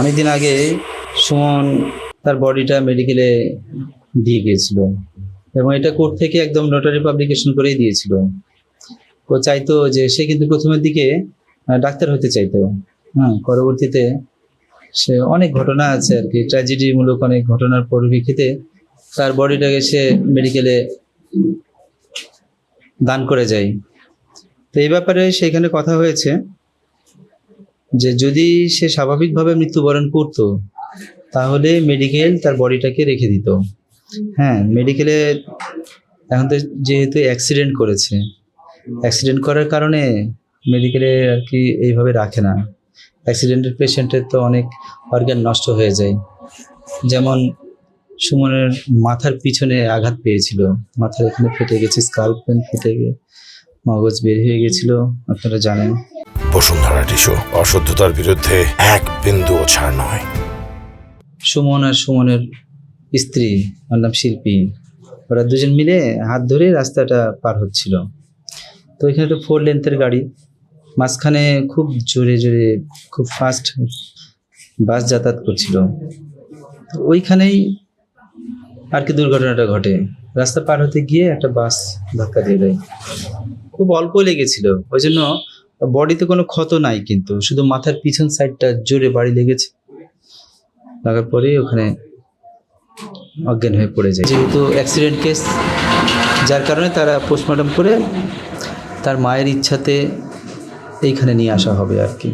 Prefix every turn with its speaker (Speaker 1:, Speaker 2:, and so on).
Speaker 1: অনেকদিন আগে সুমন তার বডিটা মেডিকেলে দিয়ে গিয়েছিল এবং এটা কোর্ট থেকে একদম নোটারি পাবলিকেশন করেই দিয়েছিল। ও চাইতো যে সে কিন্তু প্রথমের দিকে ডাক্তার হতে চাইতো। হ্যাঁ পরবর্তীতে সে অনেক ঘটনা আছে আর কি ট্র্যাজেডিমূলক অনেক ঘটনার পরিপ্রেক্ষিতে তার বডিটাকে সে মেডিকেলে দান করে যায়। তো এই ব্যাপারে সেখানে কথা হয়েছে। যে যদি সে স্বাভাবিকভাবে মৃত্যুবরণ করত, তাহলে মেডিকেল তার বডিটাকে রেখে দিত। হ্যাঁ মেডিকেলে এখন তো যেহেতু অ্যাক্সিডেন্ট করেছে অ্যাক্সিডেন্ট করার কারণে মেডিকেলে আর কি এইভাবে রাখে না। অ্যাক্সিডেন্টের পেশেন্টের তো অনেক অর্গান নষ্ট হয়ে যায়। যেমন সুমনের মাথার পিছনে আঘাত পেয়েছিল, মাথার এখানে ফেটে গেছে স্কাল্প ফেটে গিয়ে মগজ বের হয়ে গেছিল, আপনারা জানেন।
Speaker 2: বসুন্ধরা টিস্যু অশুদ্ধতার বিরুদ্ধে এক বিন্দুও ছাড় নয়।
Speaker 1: সুমন আর সুমনের স্ত্রী ওর নাম শিল্পী। ওরা দুজন মিলে হাত ধরে রাস্তাটা পার হচ্ছিল। তো এখানে একটা ফোর লেন্থের গাড়ি। মাঝখানে খুব জোরে জোরে, খুব ফাস্ট বাস যাতায়াত করছিল। ওইখানেই আর কি দুর্ঘটনাটা ঘটে। রাস্তা পার হতে গিয়ে একটা বাস ধাক্কা দিয়ে দেয়। খুব অল্প লেগেছিল। ওই জন্য বডিতে কোনো ক্ষত নাই কিন্তু, শুধু মাথার পিছন সাইডটা জোরে বাড়ি লেগেছে। লাগার পরে ওখানে অজ্ঞান হয়ে পড়ে যায়। যেহেতু অ্যাক্সিডেন্ট কেস যার কারণে তারা পোস্টমর্টম করে তার মায়ের ইচ্ছাতে এইখানে নিয়ে আসা হবে আর কি।